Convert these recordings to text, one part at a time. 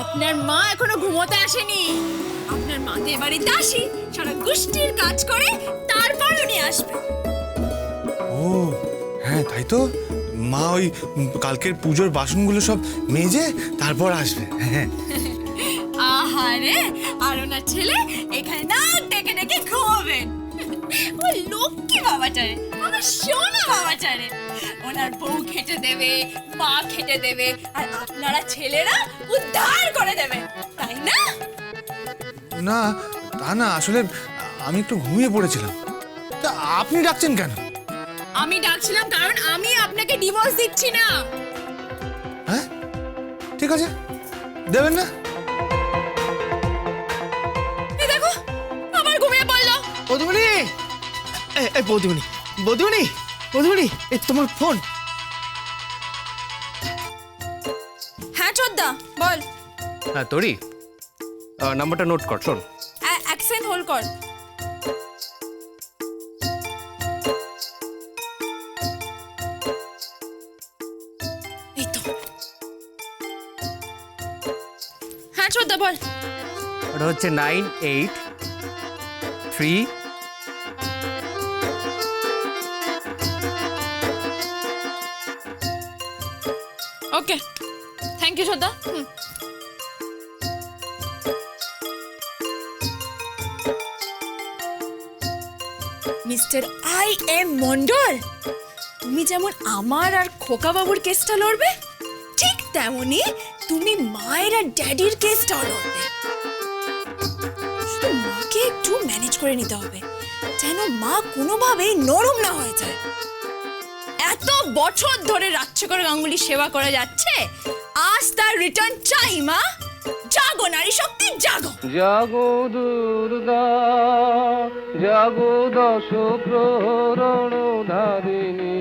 আপনার মা এখনও ঘুমোতে আসেনি। আপনার মাকে এবারে দাসী সারা গোষ্ঠীর কাজ করে তারপর উনি আসবে। ও হ্যাঁ তাই তো। মা ওই কালকের পুজোর বাসনগুলো সব মেজে তারপর আসবে হ্যাঁ। আহারে আর ওনার ছেলে এখানে নাক ডেকে ডেকে ঘুমাবেন। ও লক্ষ্মী বাবাটারে সোনা বাবাটারে ওনার বউ খেটে দেবে মা খেটে দেবে আর আপনারা ছেলেরা উদ্ধার করে দেবে। তাই না? না তা না আসলে আমি একটু ঘুমিয়ে পড়েছিলাম। তা আপনি ডাকছেন কেন? আমি ডাকছিলাম কারণ আমি আপনাকে ডিভোর্স দিচ্ছি না। হ্যাঁ? ঠিক আছে দেবেন না? এই দেখো আবার ঘুমিয়ে পড়ল। বধুমণি এই এই বধুমণি বধুমণি এই তোমার ফোন হ্যাঁ চোদ্দা বল। হ্যাঁ তোরই নাম্বারটা নোট কর শোন। এক সেকেন্ড হোল্ড কর। এই তো। হ্যাঁ চোদ্দা বল। ওটা হচ্ছে nine eight three okay thank you চোদ্দা hmm mister I M Mondal তুমি যেমন আমার আর খোকা বাবুর কেসটা লড়বে, ঠিক তেমনি তুমি মায়ের আর ড্যাডির কেসটাও লড়বে। শুধু মাকে একটু ম্যানেজ করে নিতে হবে, যেন মা কোনোভাবেই নরম না হয়ে যায়। এত বছর ধরে রাজ্য করে গাঙ্গুলি সেবা করা যাচ্ছে আজ তার রিটার্ন চাই মা। জাগো নারী শক্তি জাগো। জাগো দুর্গা জাগো দশ প্রহরণ ধারিণী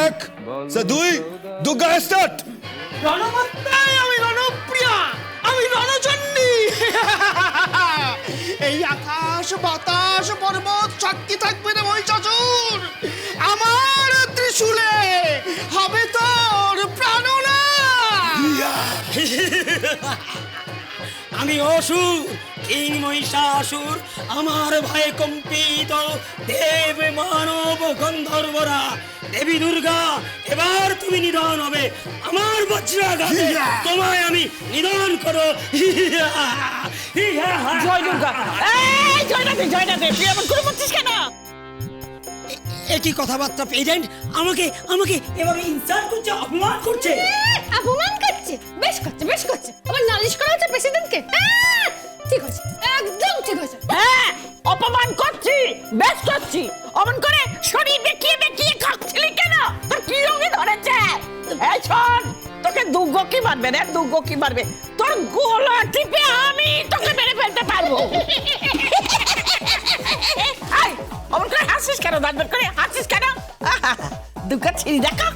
এক সে দুই দুর্গা স্টার্ট রণমাত্রায় আমি রণপ্রিয়া আমি রণচণ্ডী। এই আকাশ বাতাস পর্বত সাক্ষী থাকবে ওই চচুর আমার ত্রিশূলে হবে তোর প্রাণনা আমি অসুর কিং মহিষাসুর আমার ভয়ে কম্পিত দেব মানব গন্ধর্বরা। দেবী দুর্গা এবার তুমি নিধন হবে আমার বজ্রাঘাতে। তোমায় আমি নিধন করো। জয় দুর্গা। এই তুই এমন করে বলছিস কেন? একই কথাবার্তা প্রেজেন্ট আমাকে আমাকে এভাবে ইনসাল্ট করছে অপমান করছে। অপমান করছে? বেশ করছে বেশ করছে। আবার নালিশ করা হচ্ছে প্রেসিডেন্টকে ঠিক আছে একদম ঠিক আছে। হ্যাঁ অপমান করছি বেশ করছি। অমন করে শরীর দেখিয়ে দেখিয়ে কাঁদছিলি কেন? তোর কি রঙে ধরেছে? এই শোন দুর্গ কি মারবে রে দুর্গ কি মারবে। তোর গোলা টিপে আমি তোকে মেরে ফেলতে পারব। অমন করে হাসিস কেন? দাঁত করে হাসিস কেন? দুর্গা ছিঁড়ি দেখা।